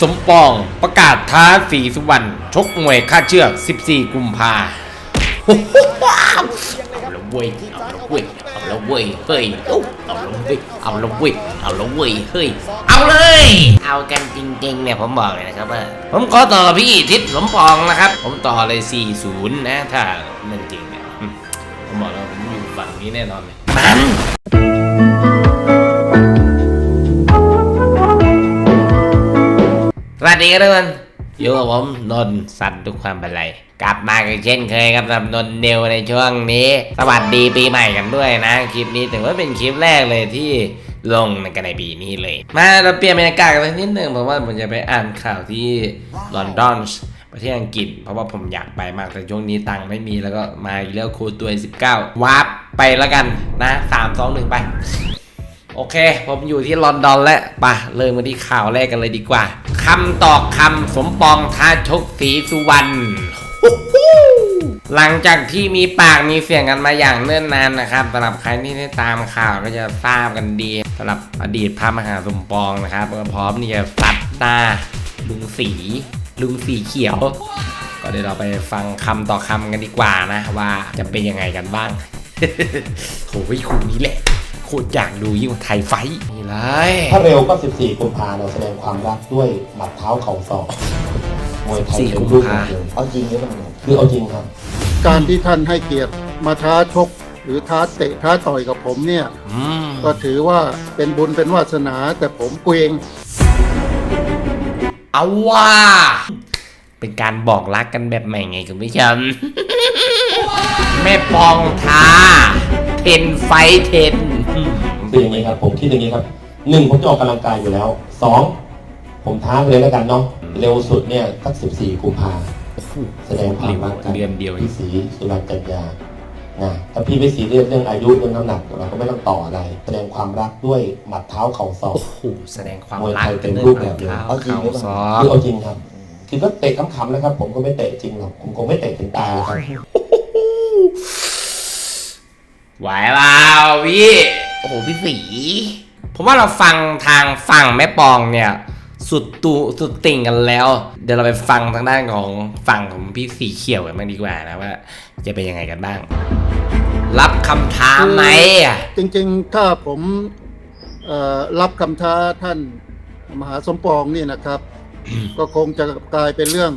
สมปองประกาศท้าสีสุวรรณชกมวยค่าเชือก 14 กุมภาเอาละเว้ยเอาละเว้ยเอาละเว้ยเฮ้ยเอาละเว้ยเอาละเว้ยเอาละเว้ยเฮ้ยเอาเลย เอากันจริงๆเนี่ยผมบอกเลยนะครับว่าผมขอต่อพี่ทิศสมปองนะครับ ผมต่อเลย 40 นะ ถ้าเรื่องจริงเนี่ยอืมผมบอกแล้วผมอยู่ฝั่งนี้แน่นอนเลยมัน สวัสดีครับทุกคนอยู่กับผมนนท์สันทุกความเป็นไร กลับมากันเช่นเคยครับสำหรับนนท์เนวในช่วงนี้ สวัสดีปีใหม่กันด้วยนะ คลิปนี้ถือว่าเป็นคลิปแรกเลยที่ลงในกันในปีนี้เลย มาเราเปลี่ยนบรรยากาศกันสักนิดนึงเพราะว่าผมจะไปอ่านข่าวที่ลอนดอนประเทศอังกฤษเพราะว่าผมอยากไปมากแต่ช่วงนี้ตังค์ไม่มีแล้วก็มาอีกแล้วโคตัว 19วาร์ปไปแล้วกันนะ3 2 1ไปโอเค ผมอยู่ที่ลอนดอนแล้วปะเริ่มกันที่ข่าวแรกกันเลยดีกว่า คำต่อคำสมปองท้าชกสีสุวรรณหลังจากที่มีปากมีเสียงกันมาอย่างเนิ่นนานนะครับสำหรับใครที่ได้ตามข่าวก็จะทราบกันดีสำหรับอดีตพระมหาสมปองนะครับก็พร้อมที่จะซัดหน้าลุงสีลุงสีเขียว ก็เดี๋ยวเราไปฟังคำต่อคำกันดีกว่านะว่าจะเป็นยังไงกันบ้างโหยคู่นี้แหละ คตรอยากดูยิ่งกว่าไทยไฟท์นี่เลยถ้าเร็วก็ 14 กุมภาเราแสดงความรักด้วยหมัดเท้าเข่าศอกมวยไทยเป็นรูปแบบเดิมเอาจริงหรือเปล่าเนี่ยคือเอาจริงครับ การที่ท่านให้เกียรติมาท้าชก หรือท้าเตะท้าต่อยกับผมเนี่ย อืมก็ถือว่าเป็นบุญเป็นวาสนาแต่ผมเกรงเอาว่า เป็นการบอกรักกันแบบใหม่ไงคุณผู้ชม แม่ปองท้าเทนไฟท์เทน คืออย่างนี้ครับ ผมคิดอย่างนี้ครับหนึ่งผมจะออกกำลังกายอยู่แล้วสองผมท้าไปเลยแล้วกันเนาะเร็วสุดเนี่ยสัก14กุมภาแสดงความรักกันเดือนเดียวเองพี่สีสุรัตน์จันยานะถ้าพี่ไม่สีเรียสเรื่องอายุเรื่องน้ำหนักเราก็ไม่ต้องต่ออะไร แสดงความรักด้วยหมัดเท้าเข่าศอกโอ้โหแสดงความมวยรัไทกยกัเป็นนเรื่รูอปงแบบเดิมเท้าเอาจริงเข่าหรือเปซอล่าคือเอาจริงครับคือก็เตะขำๆนะครับ ผมก็ไม่เตะจริงหรอกผมคงไม่เตะถึงตายหรอกไหวเปล่าพี่ โอ้โหพี่สีผมว่าเราฟังทางฝั่งแม่ปองเนี่ย สุดตูสุดติ่งกันแล้ว เดี๋ยวเราไปฟังทางด้านของฝั่งของพี่สีเขียวกันบ้างดีกว่านะว่า จะเป็นยังไงกันบ้าง รับคำท้าไหมอะจริงๆ ถ้าผมเอ่อรับคำท้าท่านมหาสมปองนี่นะครับ ก็คงจะกลายเป็นเรื่อง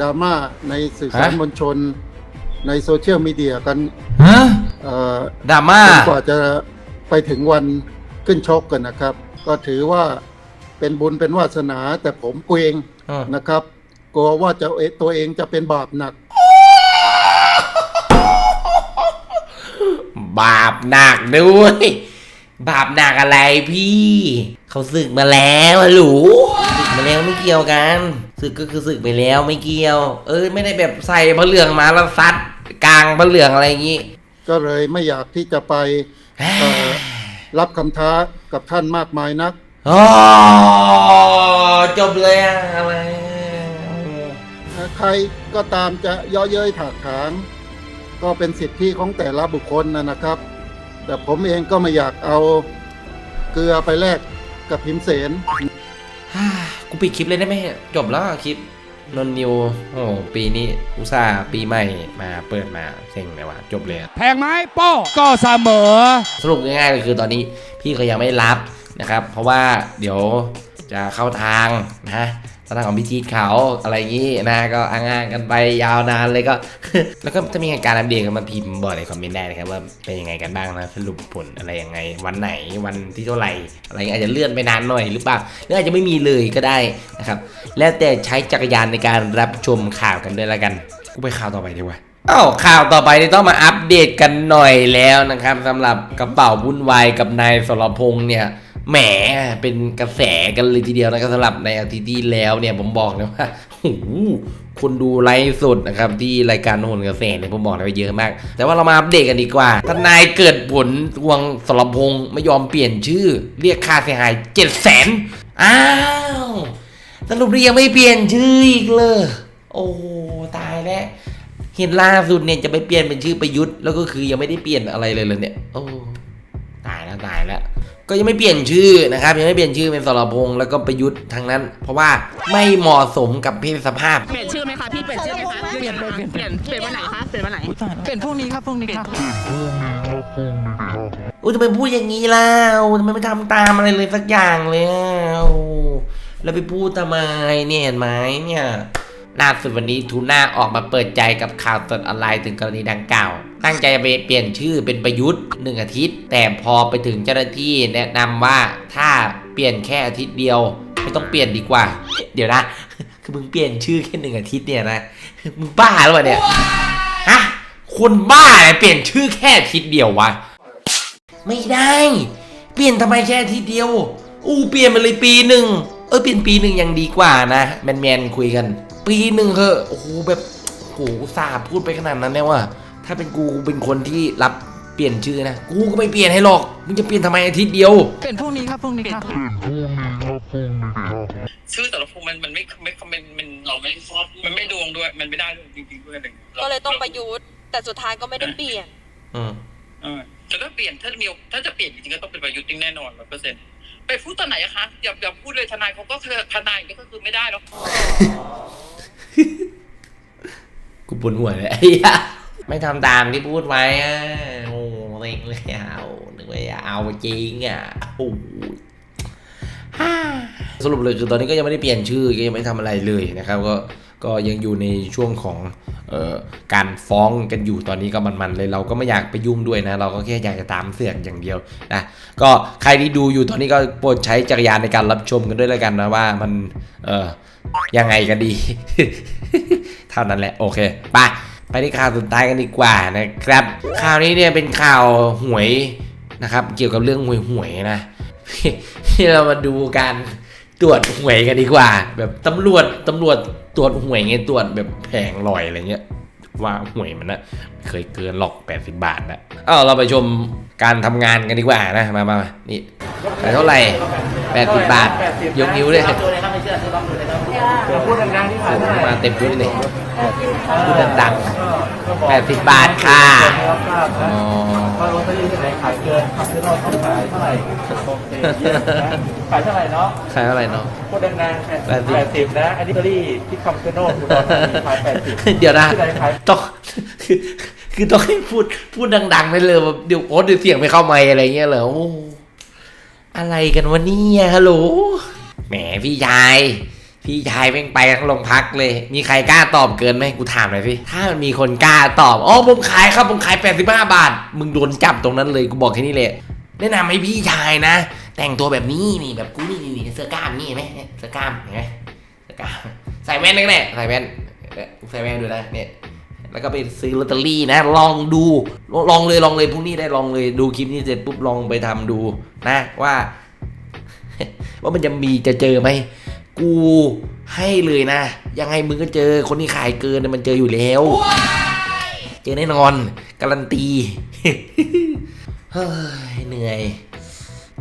ดราม่าในสื่อสารฮะมวลชนในโซเชียลมีเดียกันฮะเอ่อดราม่าจนกว่าจะ ไปถึงวันขึ้นชกกันนะครับ ก็ถือว่าเป็นบุญเป็นวาสนาแต่ผมเกรงอืมนะครับ กลัวว่าจะเอตัวเองจะเป็นบาปหนัก บาปหนักด้วย บาปหนักอะไรพี่ เขาสึกมาแล้วอะหลูสึกมาแล้วไม่เกี่ยวกันสึกก็คือสึกไปแล้วไม่เกี่ยว เอ้ยไม่ได้แบบใส่พระเหลืองมาแล้วซัดกลางพระเหลืองอะไรอย่างงี้ ก็เลยไม่อยากที่จะไปเอ่อ รับคำท้ากับท่านมากมายนักอ๋อจบเลยอะอะไรใครก็ตามจะเย่อเย้ยถากถาง ก็เป็นสิทธิของแต่ละบุคคลนะนะครับ แต่ผมเองก็ไม่อยากเอาเกลือไปแลกกับพิมเสนฮ่ากูปิดคลิปเลยได้ไหมจบแล้วคลิป นนนิว โอ้โหปีนี้อุตส่าห์ปีใหม่มาเปิดมาเซ็งเลยว่ะจบเลยอะแพงไหมโป้ก็เสมอ สรุปง่ายๆเลยคือตอนนี้พี่ก็ยังไม่รับนะครับ เพราะว่าเดี๋ยวจะเข้าทางนะ ทางของพี่จีดเขาอะไรอย่างนี้นะก็อ้างๆกันไปยาวนานเลยก็ แล้วก็จะมีการอัปเดตกันมาพิมพ์บอกในคอมเมนต์ได้นะครับว่าเป็นยังไงกันบ้างนะสรุปผลอะไรยังไง วันไหนวันที่เท่าไหร่อะไรเงี้ยอาจจะเลื่อนไปนานหน่อยหรือเปล่าหรืออาจจะไม่มีเลยก็ได้นะครับแล้วแต่ใช้จักรยานในการรับชมข่าวกันด้วยแล้วกันกูไปข่าวต่อไปดีกว่าอ้าวข่าวต่อไปนี่ต้องมาอัปเดตกันหน่อยแล้วนะครับสำหรับกระเป๋าวุ่นวายกับนายสรพงษ์เนี่ย แหมเป็นกระแสกันเลยทีเดียวนะครับสำหรับในอาทิตย์ที่แล้วเนี่ยผมบอกเลยว่าโอ้โหคนดูไลฟ์สดนะครับที่รายการโหนกระแสเนี่ยผมบอกเลยว่าเยอะมาก แต่ว่าเรามาอัปเดตกันดีกว่าทนายเกิดผลทวงสรพงษ์ไม่ยอมเปลี่ยนชื่อ เรียกค่าเสียหายเจ็ดแสนอ้าวสรุปแล้วยังไม่เปลี่ยนชื่ออีกเลยโอ้ตายแล้วเห็นล่าสุดเนี่ยจะไปเปลี่ยนเป็นชื่อประยุทธ์แล้วก็คือยังไม่ได้เปลี่ยนอะไรเลยเลยเนี่ยโอ้ตายแล้วตายแล้ว ก็ยังไม่เปลี่ยนชื่อนะครับยังไม่เปลี่ยนชื่อเป็นสรพงษ์แล้วก็ประยุทธ์ทั้งนั้น เพราะว่าไม่เหมาะสมกับเพศสภาพ เปลี่ยนชื่อไหมคะพี่เปลี่ยนชื่อไหมคะเปลี่ยนเปลี่ยนเปลี่ยนเปลี่ยนวันไหนคะเปลี่ยนวันไหนเปลี่ยนพวกนี้ครับพวกนี้ครับอุ้ยทำไมพูดอย่างนี้ล่ะทำไมไม่ทำตามอะไรเลยสักอย่างเลยอะโอ้แล้วไปพูดทำไมเนี่ยเห็นไหมเนี่ยล่าสุดวันนี้ทูน่าออกมาเปิดใจกับข่าวสดออนไลน์ถึงกรณีดังกล่าว ตั้งใจจะไปเปลี่ยนชื่อเป็นประยุทธ์หนึ่งอาทิตย์ แต่พอไปถึงเจ้าหน้าที่แนะนำว่าถ้าเปลี่ยนแค่อาทิตย์เดียวไม่ต้องเปลี่ยนดีกว่า เดี๋ยวนะ คือมึงเปลี่ยนชื่อแค่หนึ่งอาทิตย์เนี่ยนะมึงบ้าหรือเปล่าเนี่ยฮะคนบ้าอะไรเปลี่ยนชื่อแค่อาทิตย์เดียววะไม่ได้ เปลี่ยนทำไมแค่อาทีเดียว อู้เปลี่ยนมาเลยปีหนึ่งเออเปลี่ยนปีหนึ่งยังดีกว่านะแมนแมนคุยกัน ปีหนึ่งเหอะโอ้โหแบบโอ้โหสาพูดไปขนาดนั้นแล้วว่า ถ้าเป็นกูเป็นคนที่รับเปลี่ยนชื่อนะ กูก็ไม่เปลี่ยนให้หรอก มึงจะเปลี่ยนทำไมอาทิตย์เดียว เปลี่ยนพวกนี้ครับพวกนี้ครับ ชื่อแต่ละพวกมันมันไม่ไม่มันมันเราไม่ชอบมันไม่ดวงด้วย มันไม่ได้ด้วยจริงๆด้วยอะไรางงี้ก็เลยต้องประยุทธ์แต่สุดท้ายก็ไม่ได้เปลี่ยน อืมเออแต่ถ้าเปลี่ยนถ้ามีถ้าจะเปลี่ยนจริงๆก็ต้องเป็นประยุทธ์จริงแน่นอนร้อยเปอร์เซ็นต์ไปพูดตอนไหนอะคะอย่าอย่าพูดเลยทนายเขาก็คือทนายก็คือไม่ได้หรอก กูปวดหัวเลยไอ้เหี้ย ไม่ทำตามที่พูดไว้อะโอ้เล็งเลยเอานึกว่าจะเอาจริงอะโอ้สรุปเลยคือตอนนี้ก็ยังไม่ได้เปลี่ยนชื่อก็ยังไม่ทำอะไรเลยนะครับ ก็ก็ยังอยู่ในช่วงของออการฟ้องกันอยู่ตอนนี้ก็มันๆเลยเราก็ไม่อยากไปยุ่งด้วยนะ เราก็แค่อยากจะตามเสือกอย่างเดียวนะก็ใครที่ดูอยู่ตอนนี้ก็โปรดใช้จักรยานในการรับชมกันด้วยแล้วกันนะว่ามันเออยังไงกันดี เท่านั้นแหละโอเคไป ไปที่ข่าวสุดท้ายกันดีกว่านะครับ ข่าวนี้เนี่ยเป็นข่าวหวยนะครับ เกี่ยวกับเรื่องหวยหวยนะที่เรามาดูการตรวจหวยกันดีกว่า แบบตำรวจตำรวจตรวจหวยไงตรวจแบบแผงลอยอะไรเงี้ยว่าหวยมันนะเคยเกินหลอก 80 บาทนะอ้าวเราไปชม การทำงานกันดีกว่านะ มามามานี่ขายเท่าไหร่80 บาท ยกนิ้วเลยพูดดังๆที่มาเต็มชุดเลยพูดดังๆ80 บาทค่ะอ๋อว่าลอตเตอรี่ที่ไหนขายเกินคำที่เราต้องขายเท่าไหร่โอเคเยี่ยมนะขายเท่าไหร่เนาะ ขายเท่าไหร่เนาะ พูดดังๆแปดสิบ แปดสิบนะ อันนี้ลอตเตอรี่ที่คำชะโนดอุดรธานีขายแปดสิบเดี๋ยวนะที่ไหนขาย ต้อง คือต้องให้พูดพูดดังๆไปเลยแบบเดี๋ยวโอ๊ตเดี๋ยวเสียงไม่เข้าไมค์อะไรเงี้ยเหรอโอ้อะไรกันวะเนี่ยฮัลโหลแหมพี่ชาย พี่ชายแม่งไปทั้งโรงพักเลย มีใครกล้าตอบเกินไหมกูถามหน่อยพี่ ถ้ามันมีคนกล้าตอบอ๋อผมขายครับผมขาย 85 บาท มึงโดนจับตรงนั้นเลยกูบอกแค่นี้เลยแนะนำให้พี่ชายนะ แต่งตัวแบบนี้นี่แบบกูนี่นี่เสื้อกล้ามนี่เห็นไหมเสื้อกล้ามเห็นไหมเสื้อกล้ามใส่แว่นนั่นแหละใส่แว่นใส่แว่นดูนะเนี่ย แล้วก็ไปซื้อลอตเตอรี่นะ ลองดู ลองเลยลองเลยพรุ่งนี้ได้ลองเลยดูคลิปนี้เสร็จปุ๊บลองไปทำดูนะ ว่า ว่ามันจะมีจะเจอไหมกูให้เลยนะ ยังไงมึงก็เจอคนที่ขายเกินน่ะมันเจออยู่แล้ว เจอแน่นอน การันตีเฮ้ยเหนื่อย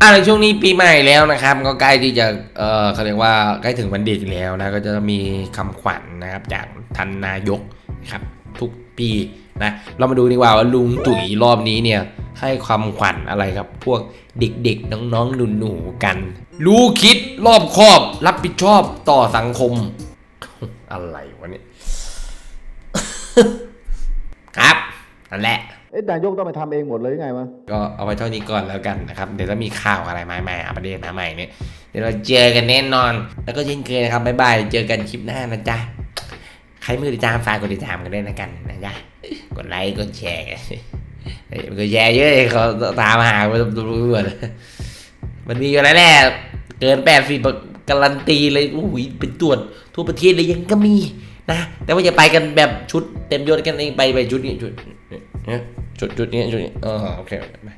อะในช่วงนี้ปีใหม่แล้วนะครับ ก็ใกล้ที่จะเออเขาเรียกว่าใกล้ถึงวันเด็กแล้วนะ ก็จะมีคำขวัญนะครับ จากท่านนายกนะครับ ทุกปีนะ เรามาดูดีกว่าว่าลุงตุ๋ยรอบนี้เนี่ยให้ความขวัญอะไรกับพวกเด็กๆ น้องๆหนูๆกัน รู้คิดรอบคอบ รับผิดชอบต่อสังคม อะไรวะเนี่ยครับนั่นแหละเอ๊ะนายกต้องไปทำเองหมดเลยยังไงวะก็เอาไว้เท่านี้ก่อนแล้วกันนะครับ เดี๋ยวถ้ามีข่าวอะไรมาใหม่ๆอัปเดตมาใหม่เนี่ยเดี๋ยวเราเจอกันแน่นอน แล้วก็เช่นเคยนะครับบ๊ายบายเจอกันคลิปหน้านะจ๊ะใครไม่กดติดตามฝากกดติดตามกันด้วยนะกันนะจ๊ะกดไลค์กดแชร์กันกดแชร์เยอะเลยเขาตามหาไปรู้หมดมันมีอยู่แล้วแหละเกินแปดสิบการันตีเลยโอ้โหเป็นตรวจทั่วประเทศเลยยังก็มีนะแต่ว่าจะไปกันแบบชุดเต็มยศกันเองไปไปชุดนี้ชุดเนี่ยชุดชุดนี้ชุดนี้อ๋อโอเคไป